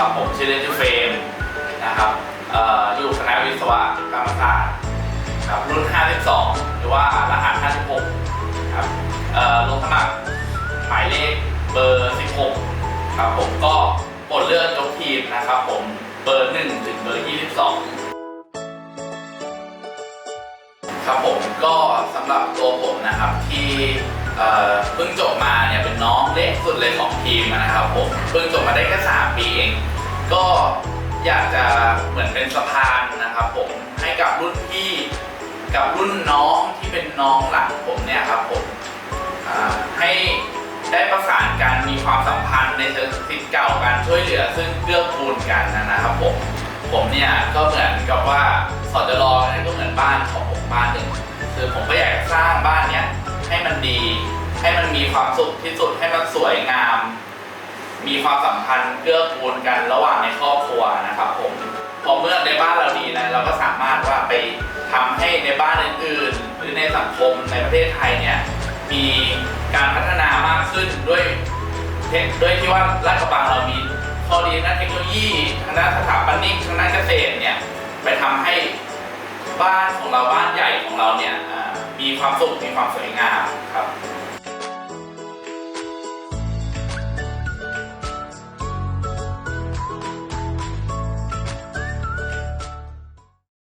นะครับผมชื่อเล่นชื่อเฟรมนะครับอออยู่คณะวิศวกรรมศาสตร์ครับรุ่น 52 หรือว่ารหัส 56 ครับลงสมัครหมายเลขเบอร์ 16 ครับผมก็กดเลือกยกทีมนะครับ ผมเบอร์ 1 ถึงเบอร์ 22 ครับผมก็สำหรับตัวผมนะครับที่ เพิ่งจบมาเนี่ยเป็นน้องเล็กสุดเลยของทีมนะครับผมเพิ่งจบมาได้แค่สามปีเองก็อยากจะเหมือนเป็นสะพานนะครับผมให้กับรุ่นพี่กับรุ่นน้องที่เป็นน้องหลังผมเนี่ยครับผมให้ได้ประสานกันมีความสัมพันธ์ในเชิงสิทธิ์เก่าการช่วยเหลือ ซึ่งเกื้อกูลกันนะครับผมผมเนี่ยก็เหมือนกับว่าสอจรเนี่ก็เหมือนบ้านของผมบ้านหนึ่งคือผมก็อยากสร้างบ้านเนี้ย ให้มันดี ให้มันมีความสุขที่สุดให้มันสวยงาม มีความสัมพันธ์เกื้อกูลกันระหว่างในครอบครัวนะครับผมพอเมื่อในบ้านเราดีนะเราก็สามารถว่าไปทำให้ในบ้านอื่นๆหรือในสังคมในประเทศไทยเนี่ยมีการพัฒนามากขึ้นด้วยเทคด้วยที่ว่าราชกระบังเรามีข้อดีทางด้านเทคโนโลยีทางด้านสถาปนิกทางด้านเกษตรเนี่ยไปทำให้บ้านของเราบ้านใหญ่ของเราเนี่ย มีความสุขมีความสวยงาม